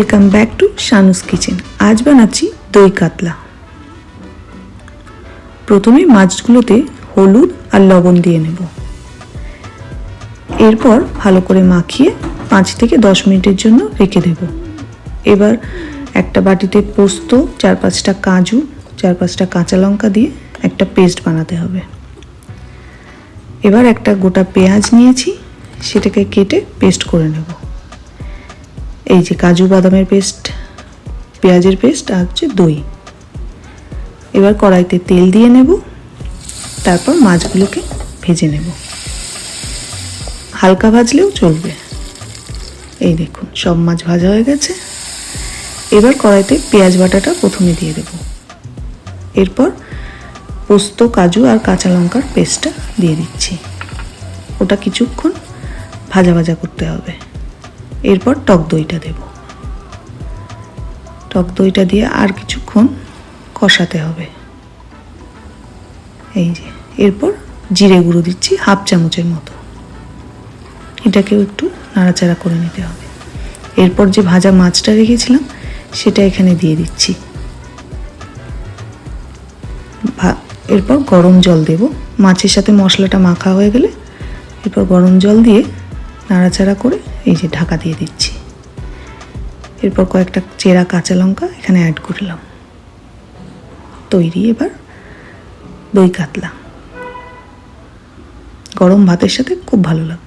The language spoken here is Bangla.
Welcome back to Shanu's kitchen আজ বানাচ্ছি দই কাতলা। প্রথমে মাছগুলোতে হলুদ আর লবণ দিয়ে নেব। এরপর ভালো করে মাখিয়ে পাঁচ থেকে দশ মিনিটের জন্য রেখে দেব। এবার একটা বাটিতে পোস্ত, চার পাঁচটা কাজু, চার পাঁচটা কাঁচা লঙ্কা দিয়ে একটা পেস্ট বানাতে হবে। এবার একটা গোটা পেঁয়াজ নিয়েছি, সেটাকে কেটে পেস্ট করে নেব। এই যে কাজু বাদামের পেস্ট, পেঁয়াজের পেস্ট আর হচ্ছে দই। এবার কড়াইতে তেল দিয়ে নেব, তারপর মাছগুলোকে ভেজে নেব। হালকা ভাজলেও চলবে। এই দেখুন, সব মাছ ভাজা হয়ে গেছে। এবার কড়াইতে পেঁয়াজ বাটাটা প্রথমে দিয়ে দেব। এরপর পোস্ত, কাজু আর কাঁচা লঙ্কার পেস্টটা দিয়ে দিচ্ছি। ওটা কিছুক্ষণ ভাজা ভাজা করতে হবে। এরপর টক দইটা দেব। টক দইটা দিয়ে আর কিছুক্ষণ কষাতে হবে। এই যে, এরপর জিরে গুঁড়ো দিচ্ছি হাফ চামচের মতো। এটাকেও একটু নাড়াচাড়া করে নিতে হবে। এরপর যে ভাজা মাছটা রেখেছিলাম, সেটা এখানে দিয়ে দিচ্ছি। এরপর গরম জল দেব। মাছের সাথে মশলাটা মাখা হয়ে গেলে এরপর গরম জল দিয়ে নাড়াচাড়া করে এই যে ঢাকা দিয়ে দিচ্ছি। এরপর কয়েকটা চেরা কাঁচা লঙ্কা এখানে অ্যাড করলাম। তৈরি এবার দই কাতলা। গরম ভাতের সাথে খুব ভালো লাগবে।